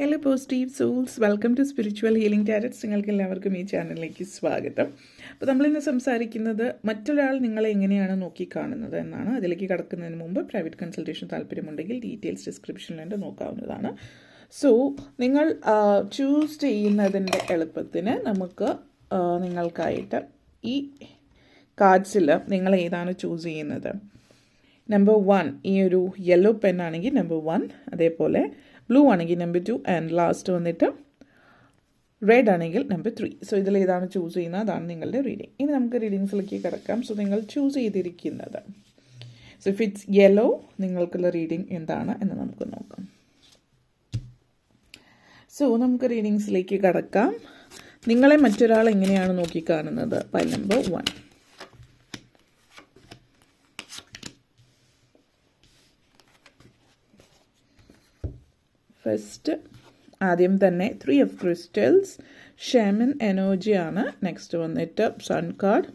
Hello positive souls welcome to spiritual healing tarots നിങ്ങൾക്ക് എല്ലാവർക്കും ഈ ചാനലിലേക്ക് സ്വാഗതം. അപ്പോൾ നമ്മളിന്ന് സംസാരിക്കുന്നത് മറ്റൊരാൾ നിങ്ങളെ എങ്ങനെയാണ് നോക്കി കാണുന്നത് എന്നാണ്. അതിലേക്ക് കടക്കുന്നതിന് മുമ്പ് പ്രൈവറ്റ് കൺസൾട്ടേഷൻ താല്പര്യമുണ്ടെങ്കിൽ ഡീറ്റെയിൽസ് ഡിസ്ക്രിപ്ഷനിലുണ്ട് നോക്കാവുന്നതാണ്. സോ നിങ്ങൾ ചൂസ് ചെയ്യുന്നതിന്റെ എളുപ്പത്തിന് നമുക്ക് നിങ്ങൾക്കായിട്ട് ഈ കാർഡ്സിൽ നിങ്ങൾ ഏതാണ് ചൂസ് ചെയ്യുന്നത്? നമ്പർ വൺ ഈ ഒരു യെല്ലോ പെൻ ആണെങ്കിൽ നമ്പർ വൺ അതേപോലെ ബ്ലൂ ആണെങ്കിൽ നമ്പർ ടു ആൻഡ് ലാസ്റ്റ് വന്നിട്ട് റെഡ് ആണെങ്കിൽ നമ്പർ ത്രീ സോ ഇതിൽ ഏതാണ് ചൂസ് ചെയ്യുന്നത്? അതാണ് നിങ്ങളുടെ റീഡിങ് ഇനി നമുക്ക് റീഡിങ്സിലേക്ക് കിടക്കാം. സോ നിങ്ങൾ ചൂസ് ചെയ്തിരിക്കുന്നത്. സോ ഇഫ് ഇറ്റ്സ് യെല്ലോ നിങ്ങൾക്കുള്ള റീഡിങ് എന്താണ് എന്ന് നമുക്ക് നോക്കാം. സോ നമുക്ക് റീഡിങ്സിലേക്ക് കടക്കാം. നിങ്ങളെ മറ്റൊരാൾ എങ്ങനെയാണ് നോക്കിക്കാണുന്നത്? പൈ നമ്പർ വൺ ഫസ്റ്റ് ആദ്യം തന്നെ ത്രീ ഓഫ് ക്രിസ്റ്റൽസ് ഷെമൻ എനർജിയാണ് നെക്സ്റ്റ് വന്നിട്ട് sun card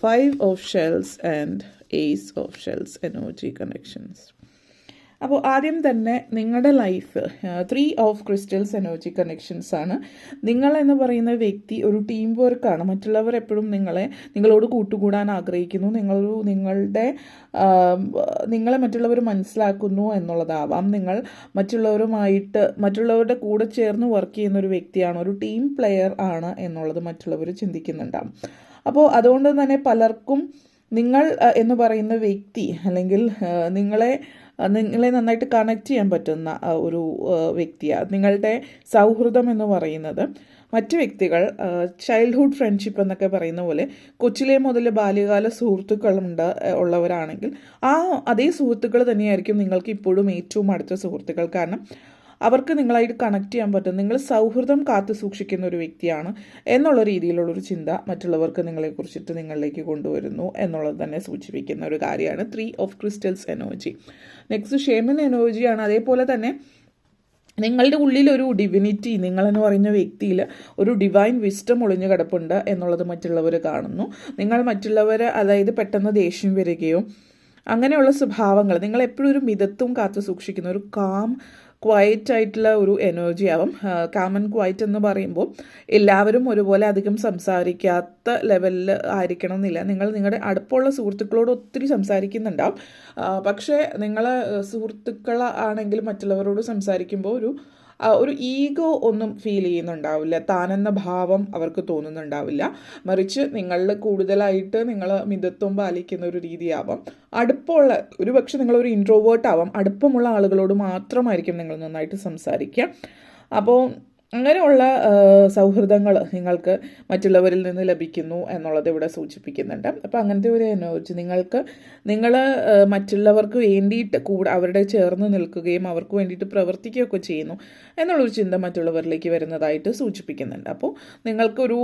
five of shells and ace of shells energy connections അപ്പോൾ ആദ്യം തന്നെ നിങ്ങളുടെ life three of crystals energy connections ആണ്. നിങ്ങൾ എന്ന് പറയുന്ന വ്യക്തി ഒരു ടീം വർക്കാണ് മറ്റുള്ളവർ എപ്പോഴും നിങ്ങളെ നിങ്ങളോട് കൂട്ടുകൂടാൻ ആഗ്രഹിക്കുന്നു. നിങ്ങളൊരു നിങ്ങളുടെ നിങ്ങളെ മറ്റുള്ളവർ മനസ്സിലാക്കുന്നു എന്നുള്ളതാവാം. നിങ്ങൾ മറ്റുള്ളവരുമായിട്ട് മറ്റുള്ളവരുടെ കൂടെ ചേർന്ന് വർക്ക് ചെയ്യുന്ന ഒരു വ്യക്തിയാണ് ഒരു ടീം പ്ലെയർ ആണ് എന്നുള്ളത് മറ്റുള്ളവർ ചിന്തിക്കുന്നുണ്ടാവും. അപ്പോൾ അതുകൊണ്ട് തന്നെ പലർക്കും നിങ്ങൾ എന്ന് പറയുന്ന വ്യക്തി അല്ലെങ്കിൽ നിങ്ങളെ നിങ്ങളെ നന്നായിട്ട് കണക്ട് ചെയ്യാൻ പറ്റുന്ന ഒരു വ്യക്തിയാണ് നിങ്ങളുടെ സൗഹൃദം എന്ന് പറയുന്നത് മറ്റ് വ്യക്തികൾ ചൈൽഡ്ഹുഡ് ഫ്രണ്ട്ഷിപ്പ് എന്നൊക്കെ പറയുന്ന പോലെ കൊച്ചിലെ മുതൽ ബാല്യകാല സുഹൃത്തുക്കളുണ്ട് ഉള്ളവരാണെങ്കിൽ ആ അതേ സുഹൃത്തുക്കൾ തന്നെയായിരിക്കും നിങ്ങൾക്ക് ഇപ്പോഴും ഏറ്റവും അടുത്ത സുഹൃത്തുക്കൾ. കാരണം അവർക്ക് നിങ്ങളായിട്ട് കണക്ട് ചെയ്യാൻ പറ്റും. നിങ്ങൾ സൗഹൃദം കാത്തു സൂക്ഷിക്കുന്ന ഒരു വ്യക്തിയാണ് എന്നുള്ള രീതിയിലുള്ളൊരു ചിന്ത മറ്റുള്ളവർക്ക് നിങ്ങളെക്കുറിച്ചിട്ട് നിങ്ങളിലേക്ക് കൊണ്ടുവരുന്നു എന്നുള്ളത് തന്നെ സൂചിപ്പിക്കുന്ന ഒരു കാര്യമാണ്. Three of crystals energy next shaman എനർജിയാണ് അതേപോലെ തന്നെ നിങ്ങളുടെ ഉള്ളിൽ ഒരു ഡിവിനിറ്റി നിങ്ങളെന്ന് പറയുന്ന വ്യക്തിയിൽ ഒരു ഡിവൈൻ വിസ്റ്റം ഒളിഞ്ഞു കിടപ്പുണ്ട് എന്നുള്ളത് മറ്റുള്ളവർ കാണുന്നു. നിങ്ങൾ മറ്റുള്ളവർ അതായത് പെട്ടെന്ന് ദേഷ്യം വരികയോ അങ്ങനെയുള്ള സ്വഭാവങ്ങൾ നിങ്ങൾ എപ്പോഴും ഒരു മിതത്വം കാത്തു സൂക്ഷിക്കുന്ന ഒരു കാം ക്വയറ്റ് ആയിട്ടുള്ള ഒരു എനർജി ആവും. കാം ആൻഡ് ക്വയറ്റ് എന്ന് പറയുമ്പോൾ എല്ലാവരും ഒരുപോലെ അധികം സംസാരിക്കാത്ത ലെവലിൽ ആയിരിക്കണം എന്നില്ല. നിങ്ങൾ നിങ്ങളുടെ അടുപ്പുള്ള സുഹൃത്തുക്കളോട് ഒത്തിരി സംസാരിക്കുന്നുണ്ടാവും. പക്ഷേ നിങ്ങൾ സുഹൃത്തുക്കളാണെങ്കിൽ മറ്റുള്ളവരോട് സംസാരിക്കുമ്പോൾ ഒരു ഒരു ഈഗോ ഒന്നും ഫീൽ ചെയ്യുന്നുണ്ടാവില്ല. താനെന്ന ഭാവം അവർക്ക് തോന്നുന്നുണ്ടാവില്ല. മറിച്ച് നിങ്ങൾ കൂടുതലായിട്ട് നിങ്ങൾ മിതത്വം പാലിക്കുന്ന ഒരു രീതിയാവാം. അടുപ്പമുള്ള ഒരു പക്ഷെ നിങ്ങളൊരു ഇൻട്രോവേർട്ട് ആവാം. അടുപ്പമുള്ള ആളുകളോട് മാത്രമായിരിക്കും നിങ്ങൾ നന്നായിട്ട് സംസാരിക്കുക. അപ്പോൾ അങ്ങനെയുള്ള സൗഹൃദങ്ങൾ നിങ്ങൾക്ക് മറ്റുള്ളവരിൽ നിന്ന് ലഭിക്കുന്നു എന്നുള്ളത് ഇവിടെ സൂചിപ്പിക്കുന്നുണ്ട്. അപ്പോൾ അങ്ങനത്തെ ഒരു എനർജി നിങ്ങൾക്ക് നിങ്ങൾ മറ്റുള്ളവർക്ക് വേണ്ടിയിട്ട് കൂടെ അവരുടെ ചേർന്ന് നിൽക്കുകയും അവർക്ക് വേണ്ടിയിട്ട് പ്രവർത്തിക്കുകയൊക്കെ ചെയ്യുന്നു എന്നുള്ളൊരു ചിന്ത മറ്റുള്ളവരിലേക്ക് വരുന്നതായിട്ട് സൂചിപ്പിക്കുന്നുണ്ട്. അപ്പോൾ നിങ്ങൾക്കൊരു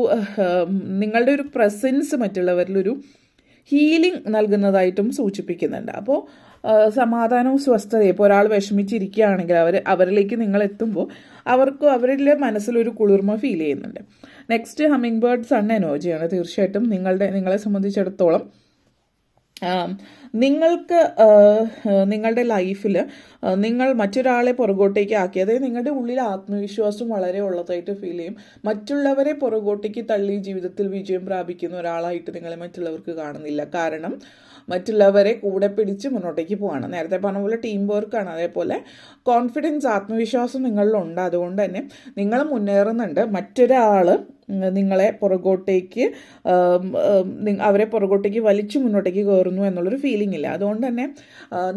നിങ്ങളുടെ ഒരു പ്രസൻസ് മറ്റുള്ളവരിലൊരു ഹീലിംഗ് നൽകുന്നതായിട്ടും സൂചിപ്പിക്കുന്നുണ്ട്. അപ്പോൾ സമാധാനവും സ്വസ്ഥതയും ഇപ്പോൾ ഒരാൾ വിഷമിച്ചിരിക്കുകയാണെങ്കിൽ അവർ അവരിലേക്ക് നിങ്ങൾ എത്തുമ്പോൾ അവർക്ക് അവരുടെ മനസ്സിലൊരു കുളിർമ ഫീൽ ചെയ്യുന്നുണ്ട്. നെക്സ്റ്റ് ഹമ്മിങ് ബേർഡ് സൺ എനർജിയാണ് തീർച്ചയായിട്ടും നിങ്ങളുടെ നിങ്ങളെ സംബന്ധിച്ചിടത്തോളം നിങ്ങൾക്ക് നിങ്ങളുടെ ലൈഫിൽ നിങ്ങൾ മറ്റൊരാളെ പുറകോട്ടേക്ക് ആക്കി അതായത് നിങ്ങളുടെ ഉള്ളിൽ ആത്മവിശ്വാസം വളരെ ഉള്ളതായിട്ട് ഫീൽ ചെയ്യും. മറ്റുള്ളവരെ പുറകോട്ടേക്ക് തള്ളി ജീവിതത്തിൽ വിജയം പ്രാപിക്കുന്ന ഒരാളായിട്ട് നിങ്ങളെ മറ്റുള്ളവർക്ക് കാണുന്നില്ല. കാരണം മറ്റുള്ളവരെ കൂടെ പിടിച്ച് മുന്നോട്ടേക്ക് പോവാണ്. നേരത്തെ പറഞ്ഞ പോലെ ടീം വർക്കാണ് അതേപോലെ കോൺഫിഡൻസ് ആത്മവിശ്വാസം നിങ്ങളിലുണ്ട് അതുകൊണ്ട് തന്നെ നിങ്ങൾ മുന്നേറുന്നുണ്ട്. മറ്റൊരാൾ നിങ്ങളെ പുറകോട്ടേക്ക് അവരെ പുറകോട്ടേക്ക് വലിച്ചു മുന്നോട്ടേക്ക് കയറുന്നു എന്നുള്ളൊരു ഫീലിംഗ് ഇല്ല. അതുകൊണ്ട് തന്നെ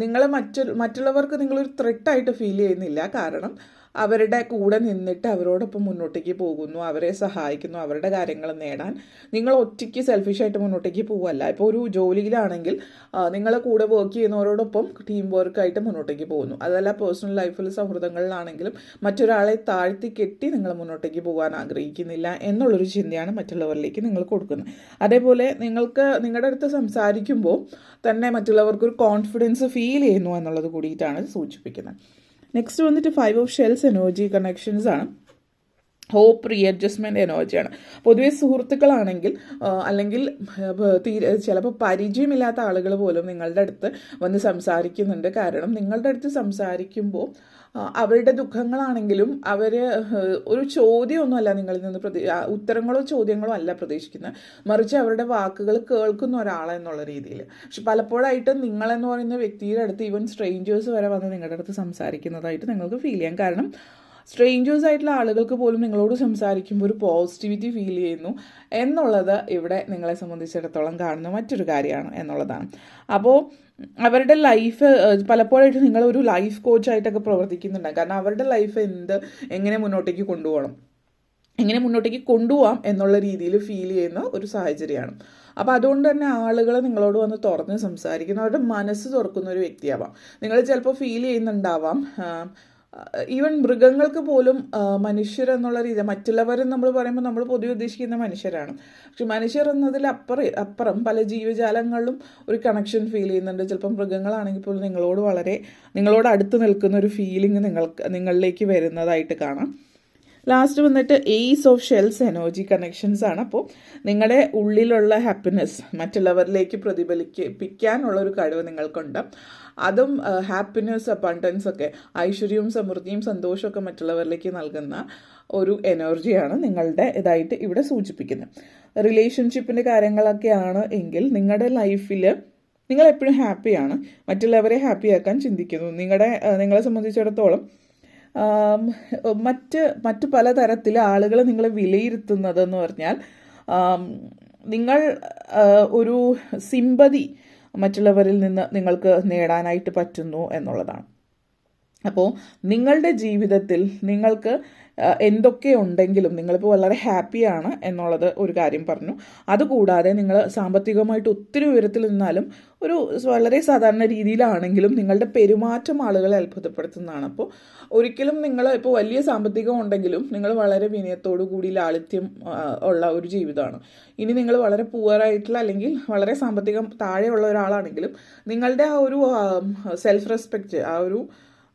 നിങ്ങളെ മറ്റു മറ്റുള്ളവർക്ക് നിങ്ങളൊരു ത്രെട്ടായിട്ട് ഫീൽ ചെയ്യുന്നില്ല. കാരണം അവരുടെ കൂടെ നിന്നിട്ട് അവരോടൊപ്പം മുന്നോട്ടേക്ക് പോകുന്നു അവരെ സഹായിക്കുന്നു അവരുടെ കാര്യങ്ങൾ നേടാൻ. നിങ്ങൾ ഒറ്റയ്ക്ക് സെൽഫിഷായിട്ട് മുന്നോട്ടേക്ക് പോവല്ല. ഇപ്പോൾ ഒരു ജോലിയിലാണെങ്കിൽ നിങ്ങളെ കൂടെ വർക്ക് ചെയ്യുന്നവരോടൊപ്പം ടീം വർക്കായിട്ട് മുന്നോട്ടേക്ക് പോകുന്നു. അതല്ല പേഴ്സണൽ ലൈഫിൽ സൗഹൃദങ്ങളിലാണെങ്കിലും മറ്റൊരാളെ താഴ്ത്തി കെട്ടി നിങ്ങൾ മുന്നോട്ടേക്ക് പോകാൻ ആഗ്രഹിക്കുന്നില്ല എന്നുള്ളൊരു ചിന്തയാണ് മറ്റുള്ളവരിലേക്ക് നിങ്ങൾ കൊടുക്കുന്നത്. അതേപോലെ നിങ്ങൾക്ക് നിങ്ങളുടെ അടുത്ത് സംസാരിക്കുമ്പോൾ തന്നെ മറ്റുള്ളവർക്ക് ഒരു കോൺഫിഡൻസ് ഫീൽ ചെയ്യുന്നു എന്നുള്ളത് കൂടിയിട്ടാണ് സൂചിപ്പിക്കുന്നത്. നെക്സ്റ്റ് വന്നിട്ട് five of shells energy connections ആണ്. ഹോപ്പ് റീ അഡ്ജസ്റ്റ്മെന്റ് എനർജിയാണ് പൊതുവെ സുഹൃത്തുക്കളാണെങ്കിൽ അല്ലെങ്കിൽ തീരെ ചിലപ്പോൾ പരിചയമില്ലാത്ത ആളുകൾ പോലും നിങ്ങളുടെ അടുത്ത് വന്ന് സംസാരിക്കുന്നുണ്ട്. കാരണം നിങ്ങളുടെ അടുത്ത് സംസാരിക്കുമ്പോൾ അവരുടെ ദുഃഖങ്ങളാണെങ്കിലും അവർ ഒരു ചോദ്യമൊന്നുമല്ല നിങ്ങളിൽ നിന്ന് പ്രതി ഉത്തരങ്ങളോ ചോദ്യങ്ങളോ അല്ല പ്രതീക്ഷിക്കുന്നത്. മറിച്ച് അവരുടെ വാക്കുകൾ കേൾക്കുന്ന ഒരാളെന്നുള്ള രീതിയിൽ. പക്ഷെ പലപ്പോഴായിട്ട് നിങ്ങളെന്ന് പറയുന്ന വ്യക്തിയുടെ അടുത്ത് ഈവൻ സ്ട്രേഞ്ചേഴ്സ് വരെ വന്ന് നിങ്ങളുടെ അടുത്ത് സംസാരിക്കുന്നതായിട്ട് നിങ്ങൾക്ക് ഫീൽ ചെയ്യാം. കാരണം സ്ട്രേഞ്ചേഴ്സ് ആയിട്ടുള്ള ആളുകൾക്ക് പോലും നിങ്ങളോട് സംസാരിക്കുമ്പോൾ ഒരു പോസിറ്റിവിറ്റി ഫീൽ ചെയ്യുന്നു എന്നുള്ളത് ഇവിടെ നിങ്ങളെ സംബന്ധിച്ചിടത്തോളം കാണുന്ന മറ്റൊരു കാര്യമാണ് എന്നുള്ളതാണ്. അപ്പോൾ അവരുടെ ലൈഫ് പലപ്പോഴായിട്ട് നിങ്ങളൊരു ലൈഫ് കോച്ചായിട്ടൊക്കെ പ്രവർത്തിക്കുന്നുണ്ടാകും കാരണം അവരുടെ ലൈഫ് എന്ത് എങ്ങനെ മുന്നോട്ടേക്ക് കൊണ്ടുപോകണം? എങ്ങനെ മുന്നോട്ടേക്ക് കൊണ്ടുപോകാം എന്നുള്ള രീതിയിൽ ഫീൽ ചെയ്യുന്ന ഒരു സാഹചര്യമാണ്. അപ്പോൾ അതുകൊണ്ട് തന്നെ ആളുകൾ നിങ്ങളോട് വന്ന് തുറന്ന് സംസാരിക്കുന്ന. അവരുടെ മനസ്സ് തുറക്കുന്ന ഒരു വ്യക്തിയാവാം. നിങ്ങൾ ചിലപ്പോൾ ഫീൽ ചെയ്യുന്നുണ്ടാവാം. ഈവൻ മൃഗങ്ങൾക്ക് പോലും മനുഷ്യരെന്നുള്ള രീതി മറ്റുള്ളവരെന്ന് നമ്മൾ പറയുമ്പോൾ നമ്മൾ പൊതുവെ ഉദ്ദേശിക്കുന്ന മനുഷ്യരാണ്. പക്ഷെ മനുഷ്യർ എന്നതിൽ അപ്പുറം അപ്പുറം പല ജീവജാലങ്ങളിലും ഒരു കണക്ഷൻ ഫീൽ ചെയ്യുന്നുണ്ട്. ചിലപ്പം മൃഗങ്ങളാണെങ്കിൽ പോലും നിങ്ങളോട് വളരെ നിങ്ങളോട് അടുത്ത് നിൽക്കുന്ന ഒരു ഫീലിംഗ് നിങ്ങൾക്ക് നിങ്ങളിലേക്ക് വരുന്നതായിട്ട് കാണാം. ലാസ്റ്റ് വന്നിട്ട് ace of shells energy connections ആണ്. അപ്പോൾ നിങ്ങളുടെ ഉള്ളിലുള്ള ഹാപ്പിനെസ് മറ്റുള്ളവരിലേക്ക് പ്രതിഫലിപ്പിക്കാനുള്ള ഒരു കഴിവ് നിങ്ങൾക്കുണ്ട്. അതും ഹാപ്പിനെസ് അബണ്ടൻസ് ഒക്കെ ഐശ്വര്യവും സമൃദ്ധിയും സന്തോഷമൊക്കെ മറ്റുള്ളവരിലേക്ക് നൽകുന്ന ഒരു എനർജിയാണ് നിങ്ങളുടെ ഇതായിട്ട് ഇവിടെ സൂചിപ്പിക്കുന്നത്. റിലേഷൻഷിപ്പിന്റെ കാര്യങ്ങളൊക്കെയാണ് എങ്കിൽ നിങ്ങളുടെ ലൈഫിൽ നിങ്ങൾ എപ്പോഴും ഹാപ്പിയാണ് മറ്റുള്ളവരെ ഹാപ്പിയാക്കാൻ ചിന്തിക്കുന്നു. നിങ്ങളുടെ നിങ്ങളെ സംബന്ധിച്ചിടത്തോളം മറ്റ് മറ്റു പലതരത്തിൽ ആളുകൾ നിങ്ങളെ വിലയിരുത്തുന്നതെന്ന് പറഞ്ഞാൽ നിങ്ങൾ ഒരു സിമ്പതി മറ്റുള്ളവരിൽ നിന്ന് നിങ്ങൾക്ക് നേടാനായിട്ട് പറ്റുന്നു എന്നുള്ളതാണ്. അപ്പോൾ നിങ്ങളുടെ ജീവിതത്തിൽ നിങ്ങൾക്ക് എന്തൊക്കെ ഉണ്ടെങ്കിലും നിങ്ങളിപ്പോൾ വളരെ ഹാപ്പിയാണ് എന്നുള്ളത് ഒരു കാര്യം പറഞ്ഞു. അതുകൂടാതെ നിങ്ങൾ സാമ്പത്തികമായിട്ട് ഒത്തിരി ഉയരത്തിൽ നിന്നാലും ഒരു വളരെ സാധാരണ രീതിയിലാണെങ്കിലും നിങ്ങളുടെ പെരുമാറ്റം ആളുകളെ അത്ഭുതപ്പെടുത്തുന്നതാണ്. അപ്പോൾ ഒരിക്കലും നിങ്ങൾ ഇപ്പോൾ വലിയ സാമ്പത്തികം ഉണ്ടെങ്കിലും നിങ്ങൾ വളരെ വിനയത്തോടു കൂടി ലാളിത്യം ഉള്ള ഒരു ജീവിതമാണ്. ഇനി നിങ്ങൾ വളരെ പൂവറായിട്ടുള്ള അല്ലെങ്കിൽ വളരെ സാമ്പത്തികം താഴെയുള്ള ഒരാളാണെങ്കിലും നിങ്ങളുടെ ആ ഒരു സെൽഫ് റെസ്പെക്റ്റ് ആ ഒരു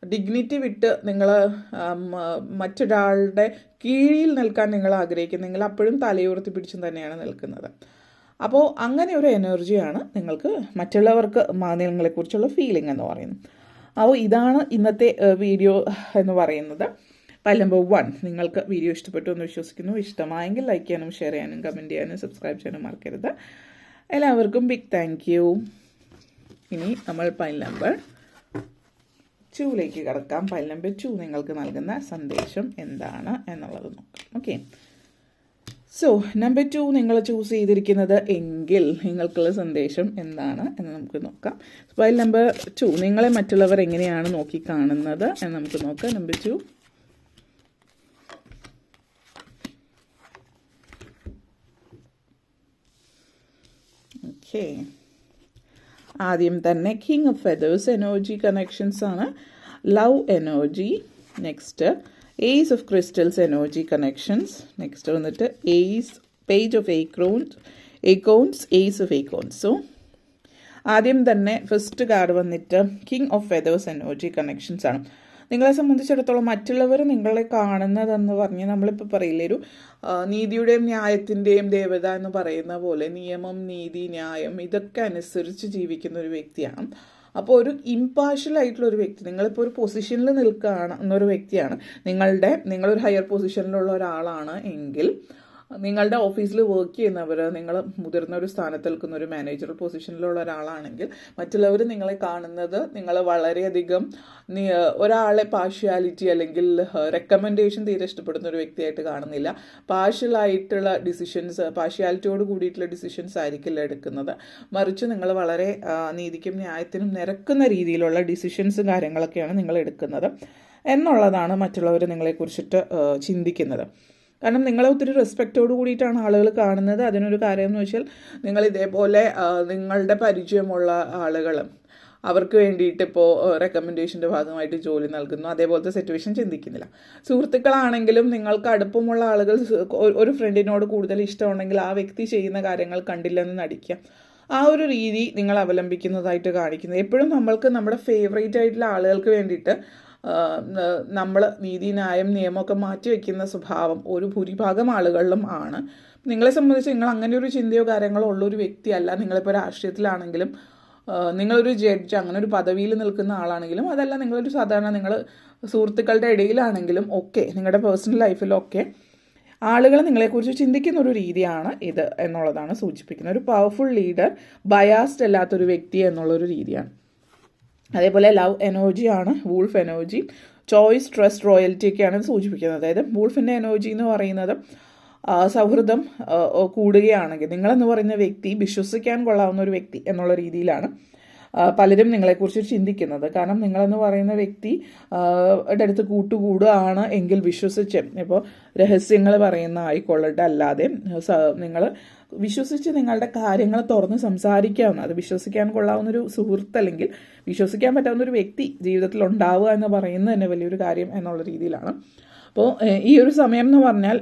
ഡിഗ്നിറ്റി വിട്ട് നിങ്ങൾ മറ്റൊരാളുടെ കീഴിൽ നിൽക്കാൻ നിങ്ങൾ ആഗ്രഹിക്കുന്നു. നിങ്ങൾ അപ്പോഴും തലയുയർത്തി പിടിച്ചും തന്നെയാണ് നിൽക്കുന്നത്. അപ്പോൾ അങ്ങനെ ഒരു എനർജിയാണ് നിങ്ങൾക്ക് മറ്റുള്ളവർക്ക് നിങ്ങളെക്കുറിച്ചുള്ള ഫീലിംഗ് എന്ന് പറയുന്നത്. അപ്പോൾ ഇതാണ് ഇന്നത്തെ വീഡിയോ എന്ന് പറയുന്നത്. നമ്പർ വൺ നിങ്ങൾക്ക് വീഡിയോ ഇഷ്ടപ്പെട്ടു എന്ന് വിശ്വസിക്കുന്നു. ഇഷ്ടമായെങ്കിൽ ലൈക്ക് ചെയ്യാനും ഷെയർ ചെയ്യാനും കമന്റ് ചെയ്യാനും സബ്സ്ക്രൈബ് ചെയ്യാനും മറക്കരുത്. എല്ലാവർക്കും ബിഗ് താങ്ക് യു ഇനി നമ്മൾ പൈൽ നമ്പർ ടൂയിലേക്ക് കിടക്കാം. ഫയൽ നമ്പർ ടു നിങ്ങൾക്ക് നൽകുന്ന സന്ദേശം എന്താണ് എന്നുള്ളത് നോക്കാം. ഓക്കെ സോ നമ്പർ ടു നിങ്ങൾ ചൂസ് ചെയ്തിരിക്കുന്നത് എങ്കിൽ നിങ്ങൾക്കുള്ള സന്ദേശം എന്താണ് എന്ന് നമുക്ക് നോക്കാം. ഫയൽ നമ്പർ ടു നിങ്ങളെ മറ്റുള്ളവർ എങ്ങനെയാണ് നോക്കി കാണുന്നത് എന്ന് നമുക്ക് നോക്കാം. നമ്പർ ടു ഓക്കെ ആദ്യം തന്നെ king of feathers energy connections ആണ്. Love energy next ace of crystals energy connections next വന്നിട്ട് ace page of acorns accounts ace of accounts so ആദ്യം തന്നെ ഫസ്റ്റ് കാർഡ് വന്നിട്ട് king of feathers energy connections ആണ്. നിങ്ങളെ സംബന്ധിച്ചിടത്തോളം മറ്റുള്ളവർ നിങ്ങളെ കാണുന്നതെന്ന് പറഞ്ഞ് നമ്മളിപ്പോൾ പറയില്ലേ? ഒരു നീതിയുടെയും ന്യായത്തിന്റെയും ദേവത എന്ന് പറയുന്ന പോലെ നിയമം നീതി ന്യായം ഇതൊക്കെ അനുസരിച്ച് ജീവിക്കുന്ന ഒരു വ്യക്തിയാണ്. അപ്പോൾ ഒരു ഇമ്പാർഷ്യൽ ആയിട്ടുള്ള ഒരു വ്യക്തി നിങ്ങളിപ്പോൾ ഒരു പൊസിഷനിൽ നിൽക്കുകയാണ് എന്നൊരു വ്യക്തിയാണ്. നിങ്ങളുടെ നിങ്ങളൊരു ഹയർ പൊസിഷനിലുള്ള ഒരാളാണ് എങ്കിൽ നിങ്ങളുടെ ഓഫീസിൽ വർക്ക് ചെയ്യുന്നവർ നിങ്ങൾ മുതിർന്ന ഒരു സ്ഥാനത്ത് നിൽക്കുന്ന ഒരു മാനേജർ പൊസിഷനിലുള്ള ഒരാളാണെങ്കിൽ മറ്റുള്ളവർ നിങ്ങളെ കാണുന്നത് നിങ്ങൾ വളരെയധികം ഒരാളെ പാർഷ്യാലിറ്റി അല്ലെങ്കിൽ റെക്കമെൻഡേഷൻ തീരെ ഇഷ്ടപ്പെടുന്ന ഒരു വ്യക്തിയായിട്ട് കാണുന്നില്ല. പാർഷ്യലായിട്ടുള്ള ഡിസിഷൻസ് പാർഷ്യാലിറ്റിയോട് കൂടിയിട്ടുള്ള ഡിസിഷൻസ് ആയിരിക്കില്ല എടുക്കുന്നത്. മറിച്ച് നിങ്ങൾ വളരെ നീതിക്കും ന്യായത്തിനും നിരക്കുന്ന രീതിയിലുള്ള ഡിസിഷൻസ് കാര്യങ്ങളൊക്കെയാണ് നിങ്ങൾ എടുക്കുന്നത്. എന്നുള്ളതാണ് മറ്റുള്ളവർ നിങ്ങളെക്കുറിച്ചിട്ട് ചിന്തിക്കുന്നത്. കാരണം നിങ്ങളെ ഒത്തിരി റെസ്പെക്റ്റോട് കൂടിയിട്ടാണ് ആളുകൾ കാണുന്നത്. അതിനൊരു കാര്യം എന്ന് വെച്ചാൽ നിങ്ങൾ ഇതേപോലെ നിങ്ങളുടെ പരിചയമുള്ള ആളുകൾ അവർക്ക് വേണ്ടിയിട്ട് ഇപ്പോൾ റെക്കമെൻഡേഷന്റെ ഭാഗമായിട്ട് ജോലി നൽകുന്നു. അതേപോലത്തെ സിറ്റുവേഷൻ ചിന്തിക്കുന്നില്ല. സുഹൃത്തുക്കളാണെങ്കിലും നിങ്ങൾക്ക് അടുപ്പമുള്ള ആളുകൾ ഒരു- ഫ്രണ്ടിനോട് കൂടുതൽ ഇഷ്ടമുണ്ടെങ്കിൽ ആ വ്യക്തി ചെയ്യുന്ന കാര്യങ്ങൾ കണ്ടില്ലെന്ന് നടിക്കുക. ആ ഒരു രീതി നിങ്ങൾ അവലംബിക്കുന്നതായിട്ട് കാണിക്കുന്നത് എപ്പോഴും നമ്മൾക്ക് നമ്മുടെ ഫേവറേറ്റ് ആയിട്ടുള്ള ആളുകൾക്ക് വേണ്ടിയിട്ട് നമ്മൾ നീതി ന്യായം നിയമമൊക്കെ മാറ്റി വയ്ക്കുന്ന സ്വഭാവം ഒരു ഭൂരിഭാഗം ആളുകളിലും ആണ്. നിങ്ങളെ സംബന്ധിച്ച് നിങ്ങൾ അങ്ങനെ ഒരു ചിന്തയോ കാര്യങ്ങളോ ഉള്ളൊരു വ്യക്തിയല്ല. നിങ്ങളിപ്പോൾ രാഷ്ട്രീയത്തിലാണെങ്കിലും നിങ്ങളൊരു ജഡ്ജ് അങ്ങനെ ഒരു പദവിയിൽ നിൽക്കുന്ന ആളാണെങ്കിലും അതല്ല നിങ്ങളൊരു സാധാരണ നിങ്ങൾ സുഹൃത്തുക്കളുടെ ഇടയിലാണെങ്കിലും ഒക്കെ നിങ്ങളുടെ പേഴ്സണൽ ലൈഫിലൊക്കെ ആളുകൾ നിങ്ങളെക്കുറിച്ച് ചിന്തിക്കുന്ന ഒരു രീതിയാണ് ഇത് എന്നുള്ളതാണ് സൂചിപ്പിക്കുന്നത്. ഒരു പവർഫുൾ ലീഡർ ബയാസ്ഡ് അല്ലാത്തൊരു വ്യക്തി എന്നുള്ളൊരു രീതിയാണ്. അതേപോലെ ലവ് ആണ് wolf energy. Choice trust royalty ഒക്കെയാണ് ഇത് സൂചിപ്പിക്കുന്നത്. അതായത് വൂൾഫിന്റെ എനർജി എന്ന് പറയുന്നത് സൗഹൃദം കൂടുകയാണെങ്കിൽ. നിങ്ങളെന്ന് പറയുന്ന വ്യക്തി വിശ്വസിക്കാൻ കൊള്ളാവുന്ന ഒരു വ്യക്തി എന്നുള്ള രീതിയിലാണ്. പലരും നിങ്ങളെക്കുറിച്ച് ചിന്തിക്കുന്നത്. കാരണം നിങ്ങളെന്ന് പറയുന്ന വ്യക്തി അടുത്ത് കൂട്ടുകൂടുകയാണ് എങ്കിൽ വിശ്വസിച്ച്. ഇപ്പോൾ രഹസ്യങ്ങൾ പറയുന്ന ആയിക്കൊള്ളട്ടെ അല്ലാതെ നിങ്ങൾ വിശ്വസിച്ച് നിങ്ങളുടെ കാര്യങ്ങൾ തുറന്ന് സംസാരിക്കാവുന്ന അത് വിശ്വസിക്കാൻ കൊള്ളാവുന്ന ഒരു സുഹൃത്ത് അല്ലെങ്കിൽ വിശ്വസിക്കാൻ പറ്റാവുന്ന ഒരു വ്യക്തി ജീവിതത്തിൽ ഉണ്ടാവുക എന്ന് പറയുന്നത് തന്നെ വലിയൊരു കാര്യം എന്നുള്ള രീതിയിലാണ്. അപ്പോൾ ഈ ഒരു സമയം എന്ന് പറഞ്ഞാൽ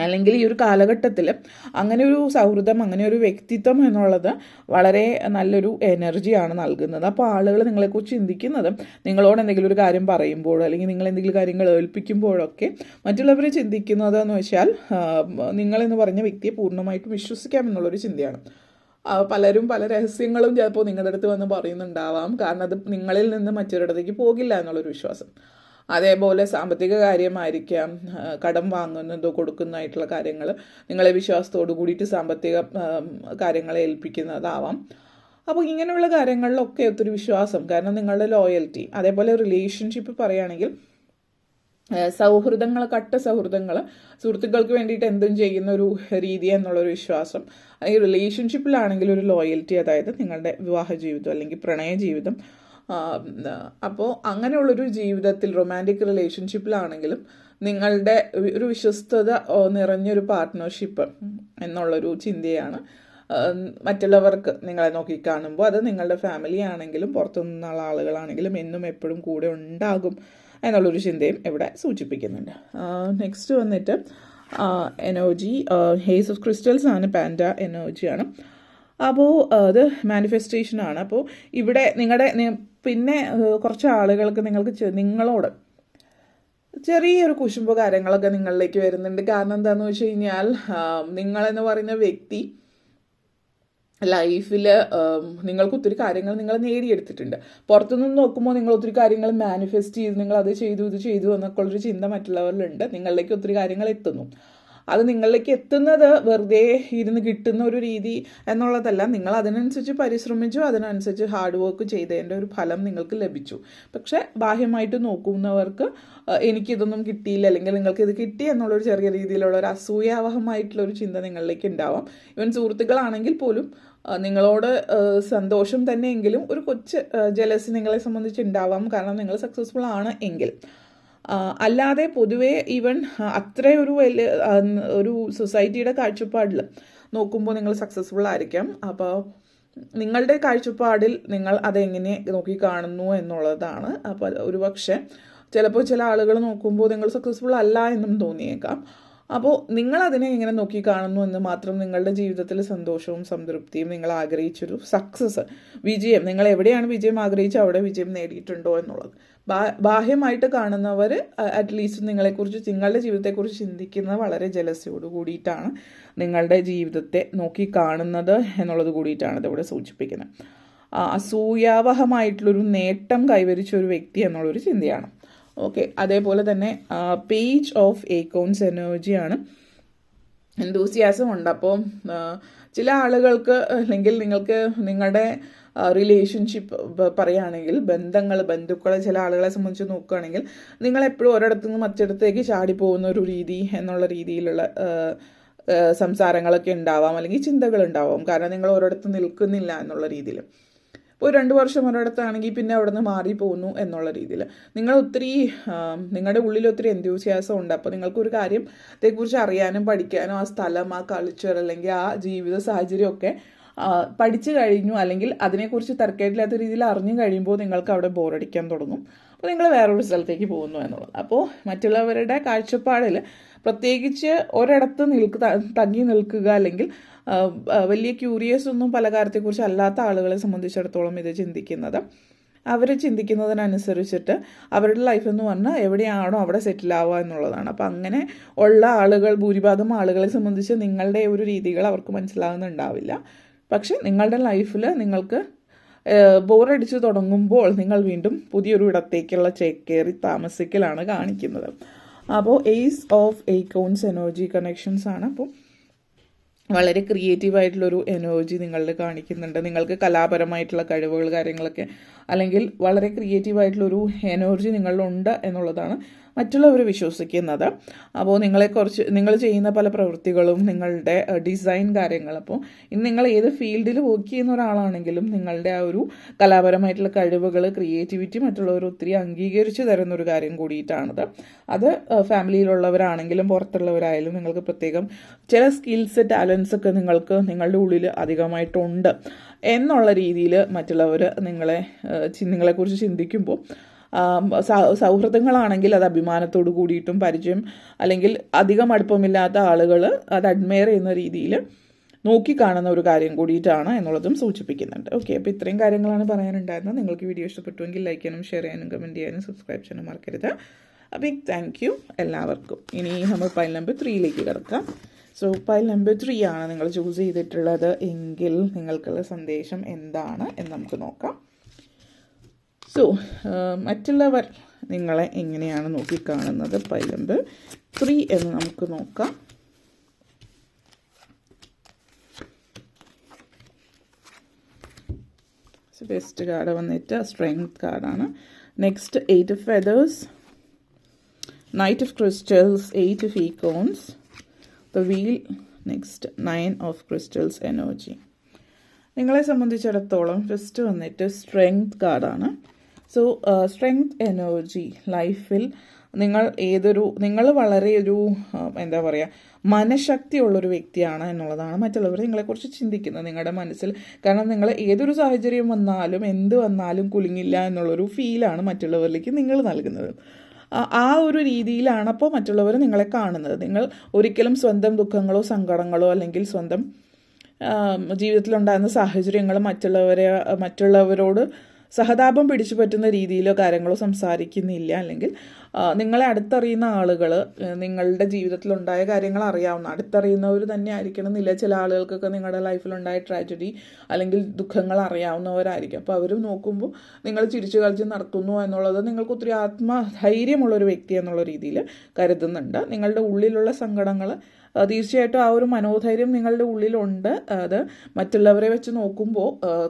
അല്ലെങ്കിൽ ഈ ഒരു കാലഘട്ടത്തിൽ അങ്ങനെ ഒരു സൗഹൃദം അങ്ങനെ ഒരു വ്യക്തിത്വം എന്നുള്ളത് വളരെ നല്ലൊരു എനർജിയാണ് നൽകുന്നത്. അപ്പോൾ ആളുകൾ നിങ്ങളെക്കുറിച്ച് ചിന്തിക്കുന്നത് നിങ്ങളോട് എന്തെങ്കിലും ഒരു കാര്യം പറയുമ്പോഴോ അല്ലെങ്കിൽ നിങ്ങൾ എന്തെങ്കിലും കാര്യങ്ങൾ ഏൽപ്പിക്കുമ്പോഴൊക്കെ മറ്റുള്ളവർ ചിന്തിക്കുന്നത് എന്ന് വെച്ചാൽ നിങ്ങളെന്ന് പറഞ്ഞ വ്യക്തിയെ പൂർണമായിട്ടും വിശ്വസിക്കാം എന്നുള്ളൊരു ചിന്തയാണ്. പലരും പല രഹസ്യങ്ങളും ചിലപ്പോൾ നിങ്ങളുടെ അടുത്ത് വന്ന് പറയുന്നുണ്ടാവാം. കാരണം അത് നിങ്ങളിൽ നിന്ന് മറ്റൊരിടത്തേക്ക് പോകില്ല എന്നുള്ളൊരു വിശ്വാസം. അതേപോലെ സാമ്പത്തിക കാര്യമായിരിക്കാം കടം വാങ്ങുന്നതോ കൊടുക്കുന്നതായിട്ടുള്ള കാര്യങ്ങൾ നിങ്ങളെ വിശ്വാസത്തോടു കൂടിയിട്ട് സാമ്പത്തിക കാര്യങ്ങളെ ഏൽപ്പിക്കുന്നതാവാം. അപ്പോൾ ഇങ്ങനെയുള്ള കാര്യങ്ങളിലൊക്കെ ഒത്തിരി വിശ്വാസം കാരണം നിങ്ങളുടെ ലോയൽറ്റി അതേപോലെ റിലേഷൻഷിപ്പ് പറയുകയാണെങ്കിൽ സൗഹൃദങ്ങൾ കട്ട സൗഹൃദങ്ങൾ സുഹൃത്തുക്കൾക്ക് വേണ്ടിയിട്ട് എന്തും ചെയ്യുന്ന ഒരു രീതി എന്നുള്ളൊരു വിശ്വാസം. ഈ റിലേഷൻഷിപ്പിലാണെങ്കിൽ ഒരു ലോയൽറ്റി അതായത് നിങ്ങളുടെ വിവാഹ ജീവിതം അല്ലെങ്കിൽ പ്രണയ ജീവിതം അപ്പോൾ അങ്ങനെയുള്ളൊരു ജീവിതത്തിൽ റൊമാന്റിക് റിലേഷൻഷിപ്പിലാണെങ്കിലും നിങ്ങളുടെ ഒരു വിശ്വസ്തത നിറഞ്ഞൊരു പാർട്ട്ണർഷിപ്പ് എന്നുള്ളൊരു ചിന്തയാണ്. മറ്റുള്ളവർക്ക് നിങ്ങളെ നോക്കി കാണുമ്പോൾ അത് നിങ്ങളുടെ ഫാമിലി ആണെങ്കിലും പുറത്തു നിന്നുള്ള ആളുകളാണെങ്കിലും എന്നും എപ്പോഴും കൂടെ ഉണ്ടാകും എന്നുള്ളൊരു ചിന്തയും ഇവിടെ സൂചിപ്പിക്കുന്നുണ്ട്. നെക്സ്റ്റ് വന്നിട്ട് എനർജി ഹേസ് ഓഫ് ക്രിസ്റ്റൽസ് ആണ് പാൻഡ എനർജിയാണ് അപ്പോൾ അത് മാനിഫെസ്റ്റേഷൻ ആണ്. അപ്പോൾ ഇവിടെ നിങ്ങളുടെ പിന്നെ കുറച്ച് ആളുകൾക്ക് നിങ്ങൾക്ക് നിങ്ങളോട് ചെറിയൊരു കുശുമ്പ് കാര്യങ്ങളൊക്കെ നിങ്ങളിലേക്ക് വരുന്നുണ്ട്. കാരണം എന്താണെന്ന് വെച്ച് കഴിഞ്ഞാൽ നിങ്ങളെന്ന് പറയുന്ന വ്യക്തി ലൈഫിൽ നിങ്ങൾക്ക് ഒത്തിരി കാര്യങ്ങൾ നിങ്ങൾ നേടിയെടുത്തിട്ടുണ്ട്. പുറത്തുനിന്ന് നോക്കുമ്പോൾ നിങ്ങൾ ഒത്തിരി കാര്യങ്ങൾ മാനിഫെസ്റ്റ് ചെയ്ത് നിങ്ങൾ അത് ചെയ്തു ഇത് ചെയ്തു എന്നൊക്കെ ഉള്ളൊരു ചിന്ത മറ്റുള്ളവരിലുണ്ട്. നിങ്ങളിലേക്ക് ഒത്തിരി കാര്യങ്ങൾ എത്തുന്നു. അത് നിങ്ങളിലേക്ക് എത്തുന്നത് വെറുതെ ഇരുന്ന് കിട്ടുന്ന ഒരു രീതി എന്നുള്ളതല്ല. നിങ്ങൾ അതിനനുസരിച്ച് പരിശ്രമിച്ചു അതിനനുസരിച്ച് ഹാർഡ് വർക്ക് ചെയ്തതിന്റെ ഒരു ഫലം നിങ്ങൾക്ക് ലഭിച്ചു. പക്ഷേ ബാഹ്യമായിട്ട് നോക്കുന്നവർക്ക് എനിക്കിതൊന്നും കിട്ടിയില്ല അല്ലെങ്കിൽ നിങ്ങൾക്ക് ഇത് കിട്ടി എന്നുള്ളൊരു ചെറിയ രീതിയിലുള്ള ഒരു അസൂയാവഹമായിട്ടുള്ള ഒരു ചിന്ത നിങ്ങളിലേക്ക് ഉണ്ടാവാം. ഇവൻ സുഹൃത്തുക്കളാണെങ്കിൽ പോലും നിങ്ങളോട് സന്തോഷം തന്നെയെങ്കിലും ഒരു കൊച്ച് ജലസ് നിങ്ങളെ സംബന്ധിച്ച് ഉണ്ടാവാം. കാരണം നിങ്ങൾ സക്സസ്ഫുൾ ആണ് എങ്കിൽ. അല്ലാതെ പൊതുവേ ഈവൻ അത്രയൊരു വലിയ ഒരു സൊസൈറ്റിയുടെ കാഴ്ചപ്പാടിൽ നോക്കുമ്പോൾ നിങ്ങൾ സക്സസ്ഫുൾ ആയിരിക്കാം. അപ്പോൾ നിങ്ങളുടെ കാഴ്ചപ്പാടിൽ നിങ്ങൾ അതെങ്ങനെ നോക്കി കാണുന്നു എന്നുള്ളതാണ്. അപ്പോൾ ഒരു പക്ഷേ ചിലപ്പോൾ ചില ആളുകൾ നോക്കുമ്പോൾ നിങ്ങൾ സക്സസ്ഫുൾ അല്ല എന്നും തോന്നിയേക്കാം. അപ്പോൾ നിങ്ങൾ അതിനെ എങ്ങനെ നോക്കി കാണുന്നു എന്ന് മാത്രം നിങ്ങളുടെ ജീവിതത്തിൽ സന്തോഷവും സംതൃപ്തിയും നിങ്ങൾ ആഗ്രഹിച്ചൊരു സക്സസ് വിജയം. നിങ്ങൾ എവിടെയാണ് വിജയം ആഗ്രഹിച്ചത്? അവിടെ വിജയം നേടിയിട്ടുണ്ടോ എന്നുള്ളത്. ബാഹ്യമായിട്ട് കാണുന്നവർ അറ്റ്ലീസ്റ്റ് നിങ്ങളെക്കുറിച്ച് നിങ്ങളുടെ ജീവിതത്തെക്കുറിച്ച് ചിന്തിക്കുന്നത് വളരെ ജലസ്യോട് കൂടിയിട്ടാണ് നിങ്ങളുടെ ജീവിതത്തെ നോക്കി കാണുന്നത് എന്നുള്ളത് കൂടിയിട്ടാണ് ഇതിവിടെ സൂചിപ്പിക്കുന്നത്. അസൂയാവഹമായിട്ടുള്ളൊരു നേട്ടം കൈവരിച്ച ഒരു വ്യക്തി എന്നുള്ളൊരു ചിന്തയാണ്. ഓക്കെ അതേപോലെ തന്നെ പേജ് ഓഫ് ഏക്കോൺസ് എനർജിയാണ് എന്തൂസിയാസം ഉണ്ട്. അപ്പോൾ ചില ആളുകൾക്ക് അല്ലെങ്കിൽ നിങ്ങൾക്ക് നിങ്ങളുടെ റിലേഷൻഷിപ്പ് പറയുകയാണെങ്കിൽ ബന്ധങ്ങൾ ബന്ധുക്കളെ ചില ആളുകളെ സംബന്ധിച്ച് നോക്കുകയാണെങ്കിൽ നിങ്ങൾ എപ്പോഴും ഒരിടത്തു നിന്ന് മറ്റിടത്തേക്ക് ചാടി പോകുന്ന ഒരു രീതി എന്നുള്ള രീതിയിലുള്ള സംസാരങ്ങളൊക്കെ ഉണ്ടാവാം അല്ലെങ്കിൽ ചിന്തകൾ ഉണ്ടാവാം. കാരണം നിങ്ങൾ ഒരിടത്ത് നിൽക്കുന്നില്ല എന്നുള്ള രീതിയിൽ. ഇപ്പോൾ രണ്ട് വർഷം ഒരിടത്താണെങ്കിൽ പിന്നെ അവിടെ നിന്ന് മാറി പോകുന്നു എന്നുള്ള രീതിയിൽ. നിങ്ങൾ ഒത്തിരി നിങ്ങളുടെ ഉള്ളിൽ ഒത്തിരി എന്ത്യൂസിയാസം ഉണ്ട്. അപ്പോൾ നിങ്ങൾക്കൊരു കാര്യം അതേക്കുറിച്ച് അറിയാനും പഠിക്കാനും ആ സ്ഥലം ആ കൾച്ചർ അല്ലെങ്കിൽ ആ ജീവിത സാഹചര്യമൊക്കെ പഠിച്ചു കഴിഞ്ഞു അല്ലെങ്കിൽ അതിനെക്കുറിച്ച് തർക്കമില്ലാത്ത രീതിയിൽ അറിഞ്ഞു കഴിയുമ്പോൾ നിങ്ങൾക്ക് അവിടെ ബോറടിക്കാൻ തുടങ്ങും. അപ്പോൾ നിങ്ങൾ വേറൊരു സ്ഥലത്തേക്ക് പോകുന്നു എന്നുള്ളത്. അപ്പോൾ മറ്റുള്ളവരുടെ കാഴ്ചപ്പാടിൽ പ്രത്യേകിച്ച് ഒരിടത്ത് നിൽക്കുക തങ്ങി നിൽക്കുക അല്ലെങ്കിൽ വലിയ ക്യൂരിയസ് ഒന്നും പല കാര്യത്തെക്കുറിച്ച് അല്ലാത്ത ആളുകളെ സംബന്ധിച്ചിടത്തോളം ഇത് ചിന്തിക്കുന്നത്. അവർ ചിന്തിക്കുന്നതിനനുസരിച്ചിട്ട് അവരുടെ ലൈഫ് എന്ന് പറഞ്ഞാൽ എവിടെയാണോ അവിടെ സെറ്റിൽ ആവുക എന്നുള്ളതാണ്. അപ്പം അങ്ങനെ ഉള്ള ആളുകൾ ഭൂരിഭാഗം ആളുകളെ സംബന്ധിച്ച് നിങ്ങളുടെ ഒരു രീതികൾ അവർക്ക് മനസ്സിലാകുന്നുണ്ടാവില്ല. പക്ഷേ നിങ്ങളുടെ ലൈഫിൽ നിങ്ങൾക്ക് ബോറടിച്ച് തുടങ്ങുമ്പോൾ നിങ്ങൾ വീണ്ടും പുതിയൊരു ഇടത്തേക്കുള്ള ചേക്കേറി താമസിക്കലാണ് കാണിക്കുന്നത്. അപ്പോൾ ace of acorns energy connections ആണ്. അപ്പോൾ വളരെ ക്രിയേറ്റീവ് ആയിട്ടുള്ളൊരു എനർജി നിങ്ങളിൽ കാണിക്കുന്നുണ്ട്. നിങ്ങൾക്ക് കലാപരമായിട്ടുള്ള കഴിവുകൾ കാര്യങ്ങളൊക്കെ അല്ലെങ്കിൽ വളരെ ക്രിയേറ്റീവ് ആയിട്ടുള്ളൊരു എനർജി നിങ്ങളിലുണ്ട് എന്നുള്ളതാണ് മറ്റുള്ളവർ വിശ്വസിക്കുന്നത്. അപ്പോൾ നിങ്ങളെക്കുറിച്ച് നിങ്ങൾ ചെയ്യുന്ന പല പ്രവൃത്തികളും നിങ്ങളുടെ ഡിസൈൻ കാര്യങ്ങൾ. അപ്പോൾ ഇന്ന് നിങ്ങൾ ഏത് ഫീൽഡിൽ വർക്ക് ചെയ്യുന്ന ഒരാളാണെങ്കിലും നിങ്ങളുടെ ആ ഒരു കലാപരമായിട്ടുള്ള കഴിവുകൾ ക്രിയേറ്റിവിറ്റി മറ്റുള്ളവർ ഒത്തിരി അംഗീകരിച്ച് തരുന്ന ഒരു കാര്യം കൂടിയിട്ടാണത്. അത് ഫാമിലിയിലുള്ളവരാണെങ്കിലും പുറത്തുള്ളവരായാലും നിങ്ങൾക്ക് പ്രത്യേകം ചില സ്കിൽസ് ടാലൻസ് ഒക്കെ നിങ്ങൾക്ക് നിങ്ങളുടെ ഉള്ളിൽ അധികമായിട്ടുണ്ട്. എന്നുള്ള രീതിയിൽ മറ്റുള്ളവർ നിങ്ങളെ നിങ്ങളെക്കുറിച്ച് ചിന്തിക്കുമ്പോൾ സൗഹൃദങ്ങളാണെങ്കിൽ അത് അഭിമാനത്തോട് കൂടിയിട്ടും പരിചയം അല്ലെങ്കിൽ അധികം അടുപ്പമില്ലാത്ത ആളുകൾ അത് അഡ്മയർ ചെയ്യുന്ന രീതിയിൽ നോക്കിക്കാണുന്ന ഒരു കാര്യം കൂടിയിട്ടാണ് എന്നുള്ളതും സൂചിപ്പിക്കുന്നുണ്ട്. ഓക്കെ അപ്പോൾ ഇത്രയും കാര്യങ്ങളാണ് പറയാനുണ്ടായിരുന്നത്. നിങ്ങൾക്ക് വീഡിയോ ഇഷ്ടപ്പെട്ടുവെങ്കിൽ ലൈക്ക് ചെയ്യാനും ഷെയർ ചെയ്യാനും കമന്റ് ചെയ്യാനും സബ്സ്ക്രൈബ് ചെയ്യാനും മറക്കരുത്. അപ്പോൾ താങ്ക് യു എല്ലാവർക്കും. ഇനി നമ്മൾ പൈൽ നമ്പർ ത്രീയിലേക്ക് കിടക്കാം. സോ പൈൽ നമ്പർ ത്രീ ആണ് നിങ്ങൾ ചൂസ് ചെയ്തിട്ടുള്ളത്. എങ്കിൽ നിങ്ങൾക്കുള്ള സന്ദേശം എന്താണ് എന്ന് നമുക്ക് നോക്കാം. സോ മറ്റുള്ളവർ നിങ്ങളെ എങ്ങനെയാണ് നോക്കിക്കാണുന്നത്? പൈലമ്പ് ത്രീ എന്ന് നമുക്ക് നോക്കാം. ബെസ്റ്റ് കാർഡ് വന്നിട്ട് സ്ട്രെങ്ത് കാർഡാണ് next eight of feathers knight of crystals eight of acorns the wheel next nine of crystals energy നിങ്ങളെ സംബന്ധിച്ചിടത്തോളം ഫസ്റ്റ് വന്നിട്ട് സ്ട്രെങ്ത് കാർഡാണ് സോ സ്ട്രെങ്ത് എനർജി ലൈഫിൽ നിങ്ങൾ ഏതൊരു നിങ്ങൾ വളരെ ഒരു എന്താ പറയുക മനഃശക്തി ഉള്ളൊരു വ്യക്തിയാണ് എന്നുള്ളതാണ് മറ്റുള്ളവർ നിങ്ങളെക്കുറിച്ച് ചിന്തിക്കുന്നത് നിങ്ങളുടെ മനസ്സിൽ. കാരണം നിങ്ങൾ ഏതൊരു സാഹചര്യം വന്നാലും എന്ത് വന്നാലും കുലുങ്ങില്ല എന്നുള്ളൊരു ഫീലാണ് മറ്റുള്ളവരിലേക്ക് നിങ്ങൾ നൽകുന്നത്. ആ ഒരു രീതിയിലാണ് അപ്പോൾ മറ്റുള്ളവർ നിങ്ങളെ കാണുന്നത്. നിങ്ങൾ ഒരിക്കലും സ്വന്തം ദുഃഖങ്ങളോ സങ്കടങ്ങളോ അല്ലെങ്കിൽ സ്വന്തം ജീവിതത്തിലുണ്ടാകുന്ന സാഹചര്യങ്ങൾ മറ്റുള്ളവരെ മറ്റുള്ളവരോട് സഹതാപം പിടിച്ചു പറ്റുന്ന രീതിയിലോ കാര്യങ്ങളോ സംസാരിക്കുന്നില്ല. അല്ലെങ്കിൽ നിങ്ങളെ അടുത്തറിയുന്ന ആളുകൾ നിങ്ങളുടെ ജീവിതത്തിലുണ്ടായ കാര്യങ്ങൾ അറിയാവുന്ന അടുത്തറിയുന്നവർ തന്നെ ആയിരിക്കണം എന്നില്ല. ചില ആളുകൾക്കൊക്കെ നിങ്ങളുടെ ലൈഫിലുണ്ടായ ട്രാജഡി അല്ലെങ്കിൽ ദുഃഖങ്ങൾ അറിയാവുന്നവരായിരിക്കും. അപ്പോൾ അവർ നോക്കുമ്പോൾ നിങ്ങൾ ചിരിച്ചു കളിച്ച് നടക്കുന്നു എന്നുള്ളത് നിങ്ങൾക്ക് ഒത്തിരി ആത്മധൈര്യമുള്ളൊരു വ്യക്തി എന്നുള്ള രീതിയിൽ കരുതുന്നുണ്ട്. നിങ്ങളുടെ ഉള്ളിലുള്ള സങ്കടങ്ങൾ തീർച്ചയായിട്ടും ആ ഒരു മനോധൈര്യം നിങ്ങളുടെ ഉള്ളിലുണ്ട്. അത് മറ്റുള്ളവരെ വെച്ച് നോക്കുമ്പോൾ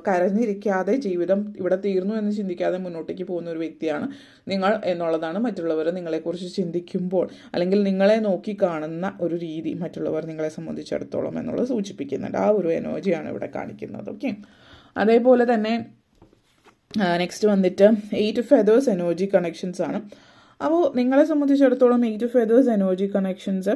കരഞ്ഞിരിക്കാതെ ജീവിതം ഇവിടെ തീർന്നു എന്ന് ചിന്തിക്കാതെ മുന്നോട്ടേക്ക് പോകുന്ന ഒരു വ്യക്തിയാണ് നിങ്ങൾ എന്നുള്ളതാണ് മറ്റുള്ളവർ നിങ്ങളെക്കുറിച്ച് ചിന്തിക്കുമ്പോൾ അല്ലെങ്കിൽ നിങ്ങളെ നോക്കി കാണുന്ന ഒരു രീതി മറ്റുള്ളവർ നിങ്ങളെ സംബന്ധിച്ചിടത്തോളം എന്നുള്ളത് സൂചിപ്പിക്കുന്നുണ്ട്. ആ ഒരു എനർജിയാണ് ഇവിടെ കാണിക്കുന്നത്. ഓക്കെ? അതേപോലെ തന്നെ നെക്സ്റ്റ് വന്നിട്ട് എയ്റ്റ് ഫെദേഴ്സ് എനർജി കണക്ഷൻസ് ആണ്. അപ്പോൾ നിങ്ങളെ സംബന്ധിച്ചിടത്തോളം എയ്റ്റ് ഫെദേഴ്സ് എനർജി കണക്ഷൻസ്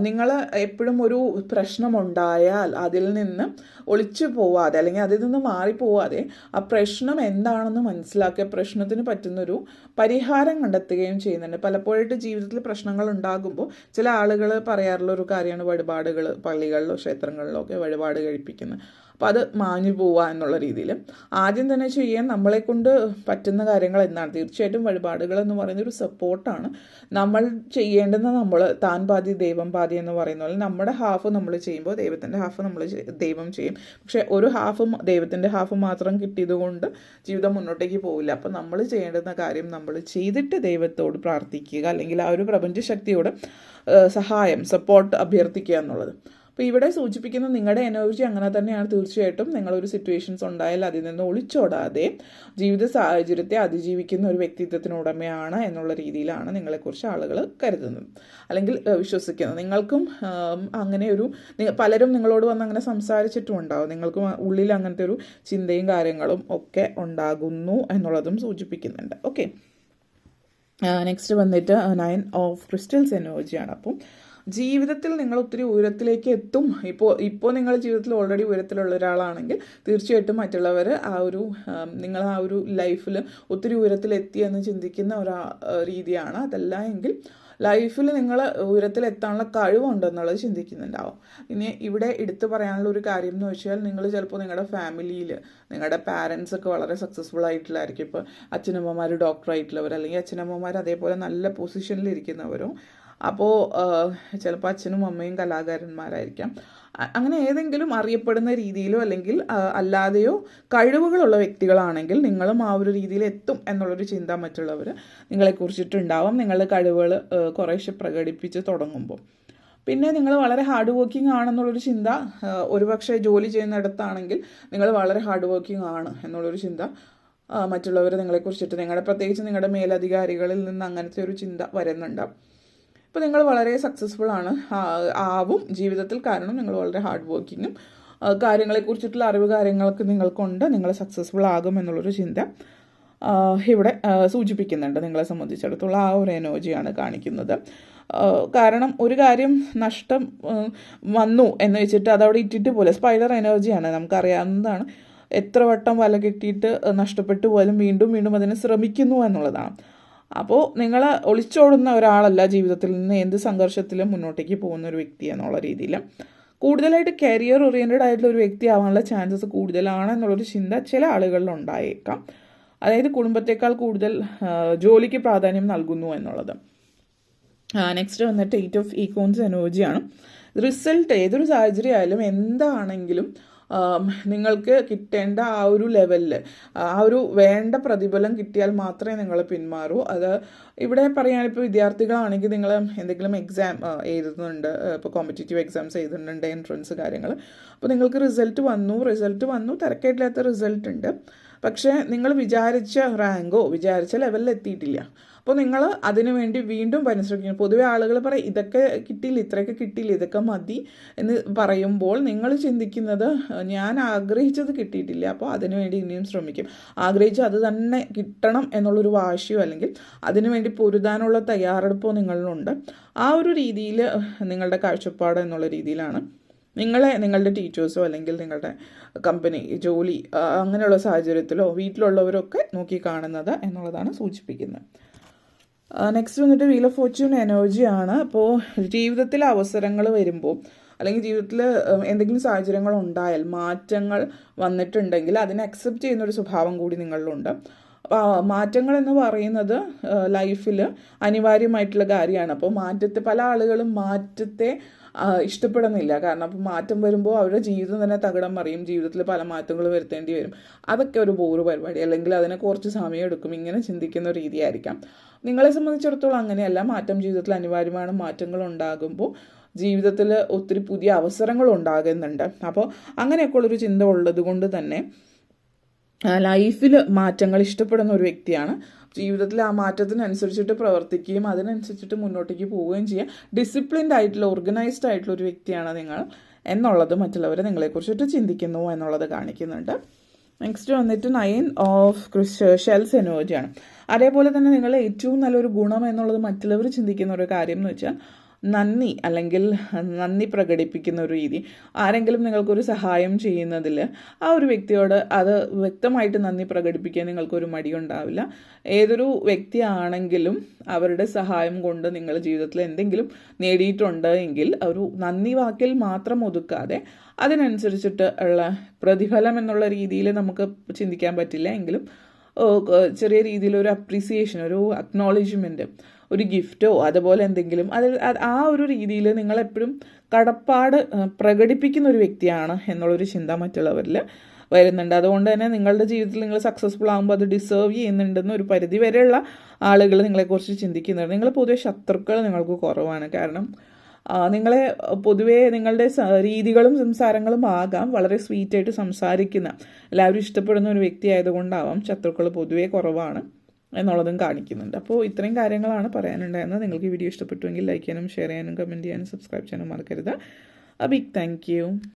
നിങ്ങൾ എപ്പോഴും ഒരു പ്രശ്നമുണ്ടായാൽ അതിൽ നിന്ന് ഒളിച്ചു പോവാതെ അല്ലെങ്കിൽ അതിൽ നിന്ന് മാറിപ്പോവാതെ ആ പ്രശ്നം എന്താണെന്ന് മനസ്സിലാക്കിയ പ്രശ്നത്തിന് പറ്റുന്നൊരു പരിഹാരം കണ്ടെത്തുകയും ചെയ്യുന്നുണ്ട്. പലപ്പോഴായിട്ട് ജീവിതത്തിൽ പ്രശ്നങ്ങൾ ഉണ്ടാകുമ്പോൾ ചില ആളുകൾ പറയാറുള്ള ഒരു കാര്യമാണ് വഴിപാടുകൾ പള്ളികളിലോ ക്ഷേത്രങ്ങളിലോ ഒക്കെ വഴിപാട് കഴിപ്പിക്കുന്നത്. അപ്പോൾ അത് മാഞ്ഞു പോവുക എന്നുള്ള രീതിയിൽ ആദ്യം തന്നെ ചെയ്യാൻ നമ്മളെ കൊണ്ട് പറ്റുന്ന കാര്യങ്ങൾ എന്താണ്? തീർച്ചയായിട്ടും വഴിപാടുകൾ എന്ന് പറയുന്ന ഒരു സപ്പോർട്ടാണ്. നമ്മൾ ചെയ്യേണ്ടുന്ന നമ്മൾ താൻ പാതി ദൈവം പാതി എന്ന് പറയുന്ന പോലെ നമ്മുടെ ഹാഫ് നമ്മൾ ചെയ്യുമ്പോൾ ദൈവത്തിന്റെ ഹാഫ് നമ്മൾ ദൈവം ചെയ്യും. പക്ഷേ ഒരു ഹാഫ് ദൈവത്തിന്റെ ഹാഫ് മാത്രം കിട്ടിയതുകൊണ്ട് ജീവിതം മുന്നോട്ടേക്ക് പോവില്ല. അപ്പോൾ നമ്മൾ ചെയ്യേണ്ടുന്ന കാര്യം നമ്മൾ ചെയ്തിട്ട് ദൈവത്തോട് പ്രാർത്ഥിക്കുക അല്ലെങ്കിൽ ആ ഒരു പ്രപഞ്ച ശക്തിയോട് സഹായം സപ്പോർട്ട് അഭ്യർത്ഥിക്കുക എന്നുള്ളത്. അപ്പോൾ ഇവിടെ സൂചിപ്പിക്കുന്ന നിങ്ങളുടെ എനർജി അങ്ങനെ തന്നെയാണ് തീർച്ചയായിട്ടും. നിങ്ങളൊരു സിറ്റുവേഷൻസ് ഉണ്ടായാൽ അതിൽ നിന്ന് ഒളിച്ചോടാതെ ജീവിത സാഹചര്യത്തെ അതിജീവിക്കുന്ന ഒരു വ്യക്തിത്വത്തിന് ഉടമയാണ് എന്നുള്ള രീതിയിലാണ് നിങ്ങളെക്കുറിച്ച് ആളുകൾ കരുതുന്നത്. അല്ലെങ്കിൽ വിശ്വസിക്കുന്നത്. നിങ്ങൾക്കും അങ്ങനെ ഒരു പലരും നിങ്ങളോട് വന്ന് അങ്ങനെ സംസാരിച്ചിട്ടും ഉണ്ടാവും നിങ്ങൾക്കും ഉള്ളിൽ അങ്ങനത്തെ ഒരു ചിന്തയും കാര്യങ്ങളും ഒക്കെ ഉണ്ടാകുന്നു എന്നുള്ളതും സൂചിപ്പിക്കുന്നുണ്ട്. ഓക്കെ. നെക്സ്റ്റ് വന്നിട്ട് നയൻ ഓഫ് ക്രിസ്റ്റൽസ് എനർജിയാണ് അപ്പം ജീവിതത്തിൽ നിങ്ങൾ ഒത്തിരി ഉയരത്തിലേക്ക് എത്തും. ഇപ്പോൾ ഇപ്പോൾ നിങ്ങൾ ജീവിതത്തിൽ ഓൾറെഡി ഉയരത്തിലുള്ള ഒരാളാണെങ്കിൽ തീർച്ചയായിട്ടും മറ്റുള്ളവർ ആ ഒരു നിങ്ങൾ ആ ഒരു ലൈഫിൽ ഒത്തിരി ഉയരത്തിലെത്തി എന്ന് ചിന്തിക്കുന്ന ഒരു രീതിയാണ്. അതല്ല എങ്കിൽ ലൈഫിൽ നിങ്ങൾ ഉയരത്തിൽ എത്താനുള്ള കഴിവുണ്ടെന്നുള്ളത് ചിന്തിക്കുന്നുണ്ടാവും. ഇനി ഇവിടെ എടുത്തു പറയാനുള്ള ഒരു കാര്യം എന്ന് വെച്ചാൽ നിങ്ങൾ ചിലപ്പോൾ നിങ്ങളുടെ ഫാമിലിയിൽ നിങ്ങളുടെ പാരൻസ് ഒക്കെ വളരെ സക്സസ്ഫുൾ ആയിട്ടുള്ളതായിരിക്കും ഇപ്പോൾ അച്ഛനമ്മമാർ ഡോക്ടർ ആയിട്ടുള്ളവർ അല്ലെങ്കിൽ അച്ഛനമ്മമാർ അതേപോലെ നല്ല പൊസിഷനിൽ ഇരിക്കുന്നവരും അപ്പോൾ ചിലപ്പോൾ അച്ഛനും അമ്മയും കലാകാരന്മാരായിരിക്കാം. അങ്ങനെ ഏതെങ്കിലും അറിയപ്പെടുന്ന രീതിയിലോ അല്ലെങ്കിൽ അല്ലാതെയോ കഴിവുകളുള്ള വ്യക്തികളാണെങ്കിൽ നിങ്ങളും ആ ഒരു രീതിയിൽ എത്തും എന്നുള്ളൊരു ചിന്ത മറ്റുള്ളവർ നിങ്ങളെക്കുറിച്ചിട്ടുണ്ടാവും നിങ്ങളുടെ കഴിവുകൾ കുറേശ്ശെ പ്രകടിപ്പിച്ച് തുടങ്ങുമ്പോൾ പിന്നെ നിങ്ങൾ വളരെ ഹാർഡ് വർക്കിംഗ് ആണെന്നുള്ളൊരു ചിന്ത ഒരുപക്ഷെ ജോലി ചെയ്യുന്നിടത്താണെങ്കിൽ നിങ്ങൾ വളരെ ഹാർഡ് വർക്കിംഗ് ആണ് എന്നുള്ളൊരു ചിന്ത മറ്റുള്ളവർ നിങ്ങളെക്കുറിച്ചിട്ട് നിങ്ങളുടെ പ്രത്യേകിച്ച് നിങ്ങളുടെ മേലധികാരികളിൽ നിന്ന് അങ്ങനത്തെ ഒരു ചിന്ത വരുന്നുണ്ടാവും. ഇപ്പോൾ നിങ്ങൾ വളരെ സക്സസ്ഫുൾ ആണ്. ആവും ജീവിതത്തിൽ കാരണം നിങ്ങൾ വളരെ ഹാർഡ് വർക്കിങ്ങും കാര്യങ്ങളെക്കുറിച്ചിട്ടുള്ള അറിവ് കാര്യങ്ങളൊക്കെ നിങ്ങൾക്കുണ്ട്. നിങ്ങൾ സക്സസ്ഫുൾ ആകും എന്നുള്ളൊരു ചിന്ത ഇവിടെ സൂചിപ്പിക്കുന്നുണ്ട്. നിങ്ങളെ സംബന്ധിച്ചിടത്തോളം ആ ഒരു എനർജിയാണ് കാണിക്കുന്നത്. കാരണം ഒരു കാര്യം നഷ്ടം വന്നു എന്ന് വെച്ചിട്ട് അതവിടെ ഇട്ടിട്ട് പോലെ സ്പൈഡർ എനർജിയാണ് നമുക്കറിയാവുന്നതാണ്. എത്ര വട്ടം വല കെട്ടിയിട്ട് നഷ്ടപ്പെട്ടു പോലും വീണ്ടും വീണ്ടും അതിനെ ശ്രമിക്കുന്നു എന്നുള്ളതാണ്. അപ്പോൾ നിങ്ങൾ ഒളിച്ചോടുന്ന ഒരാളല്ല ജീവിതത്തിൽ നിന്ന് എന്ത് സംഘർഷത്തിലും മുന്നോട്ടേക്ക് പോകുന്ന ഒരു വ്യക്തി എന്നുള്ള രീതിയിൽ. കൂടുതലായിട്ട് കരിയർ ഓറിയന്റഡ് ആയിട്ടുള്ള ഒരു വ്യക്തി ആവാനുള്ള ചാൻസസ് കൂടുതലാണ് എന്നുള്ളൊരു ചിന്ത ചില ആളുകളിൽ ഉണ്ടായേക്കാം. അതായത് കുടുംബത്തേക്കാൾ കൂടുതൽ ജോലിക്ക് പ്രാധാന്യം നൽകുന്നു എന്നുള്ളത്. നെക്സ്റ്റ് വന്നിട്ട് എയ്റ്റ് ഓഫ് ഈക്കോൺസ് എനർജിയാണ് റിസൾട്ട് ഏതൊരു സാഹചര്യം ആയാലും എന്താണെങ്കിലും നിങ്ങൾക്ക് കിട്ടേണ്ട ആ ഒരു ലെവലിൽ ആ ഒരു വേണ്ട പ്രതിഫലം കിട്ടിയാൽ മാത്രമേ നിങ്ങൾ പിന്മാറൂ. അത് ഇവിടെ പറയുകയാണിപ്പോൾ വിദ്യാർത്ഥികളാണെങ്കിൽ നിങ്ങൾ എന്തെങ്കിലും എക്സാം എഴുതുന്നുണ്ട് ഇപ്പോൾ കോമ്പറ്റേറ്റീവ് എക്സാംസ് എഴുതുന്നുണ്ട് എൻട്രൻസ് കാര്യങ്ങൾ അപ്പോൾ നിങ്ങൾക്ക് റിസൾട്ട് വന്നു റിസൾട്ട് വന്നു തിരക്കേട്ടില്ലാത്ത റിസൾട്ട് ഉണ്ട്. പക്ഷേ നിങ്ങൾ വിചാരിച്ച റാങ്കോ വിചാരിച്ച ലെവലിൽ എത്തിയിട്ടില്ല. അപ്പോൾ നിങ്ങൾ അതിനു വേണ്ടി വീണ്ടും പരിശ്രമിക്കണം. പൊതുവെ ആളുകൾ പറയും ഇതൊക്കെ കിട്ടിയില്ല ഇത്രയൊക്കെ കിട്ടിയില്ല ഇതൊക്കെ മതി എന്ന് പറയുമ്പോൾ നിങ്ങൾ ചിന്തിക്കുന്നത് ഞാൻ ആഗ്രഹിച്ചത് കിട്ടിയിട്ടില്ല അപ്പോൾ അതിനുവേണ്ടി ഇനിയും ശ്രമിക്കും. ആഗ്രഹിച്ച് അത് തന്നെ കിട്ടണം എന്നുള്ളൊരു വാശിയോ അല്ലെങ്കിൽ അതിനുവേണ്ടി പൊരുതാനുള്ള തയ്യാറെടുപ്പോ നിങ്ങളിലുണ്ട്. ആ ഒരു രീതിയിൽ നിങ്ങളുടെ കാഴ്ചപ്പാട് എന്നുള്ള രീതിയിലാണ് നിങ്ങളെ നിങ്ങളുടെ ടീച്ചേഴ്സോ അല്ലെങ്കിൽ നിങ്ങളുടെ കമ്പനി ജോലി അങ്ങനെയുള്ള സാഹചര്യത്തിലോ വീട്ടിലുള്ളവരൊക്കെ നോക്കി കാണുന്നത് എന്നുള്ളതാണ് സൂചിപ്പിക്കുന്നത്. നെക്സ്റ്റ് വന്നിട്ട് വീൽ ഓഫ് ഫോർച്യൂൺ എനർജി ആണ്. അപ്പോൾ ജീവിതത്തിലെ അവസരങ്ങൾ വരുമ്പോൾ അല്ലെങ്കിൽ ജീവിതത്തിൽ എന്തെങ്കിലും സാഹചര്യങ്ങൾ ഉണ്ടായാൽ മാറ്റങ്ങൾ വന്നിട്ടുണ്ടെങ്കിൽ അതിനെ അക്സെപ്റ്റ് ചെയ്യുന്ന ഒരു സ്വഭാവം കൂടി നിങ്ങളിലുണ്ട്. മാറ്റങ്ങൾ എന്ന് പറയുന്നത് ലൈഫിൽ അനിവാര്യമായിട്ടുള്ള കാര്യമാണ്. അപ്പോൾ മാറ്റത്തെ പല ആളുകളും മാറ്റത്തെ ഇഷ്ടപ്പെടുന്നില്ല. കാരണം അപ്പോൾ മാറ്റം വരുമ്പോൾ അവരുടെ ജീവിതം തന്നെ തകിടം മറിയും. ജീവിതത്തിൽ പല മാറ്റങ്ങൾ വരുത്തേണ്ടി വരും. അതൊക്കെ ഒരു ബോറ് പരിപാടി. അല്ലെങ്കിൽ അതിനെ കുറച്ച് സമയം എടുക്കും. ഇങ്ങനെ ചിന്തിക്കുന്ന രീതിയായിരിക്കാം. നിങ്ങളെ സംബന്ധിച്ചിടത്തോളം അങ്ങനെയല്ല. മാറ്റം ജീവിതത്തിൽ അനിവാര്യമാണ്. മാറ്റങ്ങൾ ഉണ്ടാകുമ്പോൾ ജീവിതത്തിൽ ഒത്തിരി പുതിയ അവസരങ്ങൾ ഉണ്ടാകുന്നുണ്ട്. അപ്പോൾ അങ്ങനെയൊക്കെ ഉള്ളൊരു ചിന്ത ഉള്ളത് കൊണ്ട് തന്നെ ലൈഫിൽ മാറ്റങ്ങൾ ഇഷ്ടപ്പെടുന്ന ഒരു വ്യക്തിയാണ്. ജീവിതത്തിൽ ആ മാറ്റത്തിനനുസരിച്ചിട്ട് പ്രവർത്തിക്കുകയും അതിനനുസരിച്ചിട്ട് മുന്നോട്ടേക്ക് പോവുകയും ചെയ്യുക. ഡിസിപ്ലിൻഡ് ആയിട്ടുള്ള ഓർഗനൈസ്ഡ് ആയിട്ടുള്ള ഒരു വ്യക്തിയാണ് നിങ്ങൾ എന്നുള്ളത് മറ്റുള്ളവരെ നിങ്ങളെക്കുറിച്ചിട്ട് ചിന്തിക്കുന്നു എന്നുള്ളത് കാണിക്കുന്നുണ്ട്. നെക്സ്റ്റ് വന്നിട്ട് നയൻ ഓഫ് ഷെൽസ് എനർജിയാണ് അതേപോലെ തന്നെ നിങ്ങളുടെ ഏറ്റവും നല്ലൊരു ഗുണം എന്നുള്ളത് മറ്റുള്ളവർ ചിന്തിക്കുന്ന ഒരു കാര്യം എന്ന് വെച്ചാൽ നന്ദി അല്ലെങ്കിൽ നന്ദി പ്രകടിപ്പിക്കുന്ന ഒരു രീതി. ആരെങ്കിലും നിങ്ങൾക്കൊരു സഹായം ചെയ്യുന്നതിൽ ആ ഒരു വ്യക്തിയോട് അത് വ്യക്തമായിട്ട് നന്ദി പ്രകടിപ്പിക്കാൻ നിങ്ങൾക്കൊരു മടിയുണ്ടാവില്ല. ഏതൊരു വ്യക്തിയാണെങ്കിലും അവരുടെ സഹായം കൊണ്ട് നിങ്ങൾ ജീവിതത്തിൽ എന്തെങ്കിലും നേടിയിട്ടുണ്ട് എങ്കിൽ ഒരു നന്ദി വാക്കിൽ മാത്രം ഒതുക്കാതെ അതിനനുസരിച്ചിട്ട് ഉള്ള പ്രതിഫലം എന്നുള്ള രീതിയിൽ നമുക്ക് ചിന്തിക്കാൻ പറ്റില്ല. എങ്കിലും ചെറിയ രീതിയിൽ ഒരു അപ്രീസിയേഷൻ ഒരു അക്നോളജ്മെന്റ് ഒരു ഗിഫ്റ്റോ അതുപോലെ എന്തെങ്കിലും അത് ആ ഒരു രീതിയിൽ നിങ്ങളെപ്പോഴും കടപ്പാട് പ്രകടിപ്പിക്കുന്ന ഒരു വ്യക്തിയാണ് എന്നുള്ളൊരു ചിന്ത മറ്റുള്ളവരിൽ വരുന്നുണ്ട്. അതുകൊണ്ട് തന്നെ നിങ്ങളുടെ ജീവിതത്തിൽ നിങ്ങൾ സക്സസ്ഫുൾ ആകുമ്പോൾ അത് ഡിസേർവ് ചെയ്യുന്നുണ്ടെന്ന് ഒരു പരിധി വരെയുള്ള ആളുകൾ നിങ്ങളെക്കുറിച്ച് ചിന്തിക്കുന്നുണ്ട്. നിങ്ങൾ പൊതുവെ ശത്രുക്കൾ നിങ്ങൾക്ക് കുറവാണ്. കാരണം നിങ്ങളെ പൊതുവേ നിങ്ങളുടെ രീതികളും സംസാരങ്ങളും ആകാം. വളരെ സ്വീറ്റായിട്ട് സംസാരിക്കുന്ന എല്ലാവരും ഇഷ്ടപ്പെടുന്ന ഒരു വ്യക്തി ആയതുകൊണ്ടാവാം ശത്രുക്കൾ പൊതുവേ കുറവാണ്. എന്നുള്ളതും കാണിക്കുന്നുണ്ട്. അപ്പോൾ ഇത്രയും കാര്യങ്ങളാണ് പറയാനുണ്ടായിരുന്നത്. നിങ്ങൾക്ക് ഈ വീഡിയോ ഇഷ്ടപ്പെട്ടുവെങ്കിൽ ലൈക്ക് ചെയ്യാനും ഷെയർ ചെയ്യാനും കമന്റ് ചെയ്യാനും സബ്സ്ക്രൈബ് ചെയ്യാനും മറക്കരുത്. A big thank you.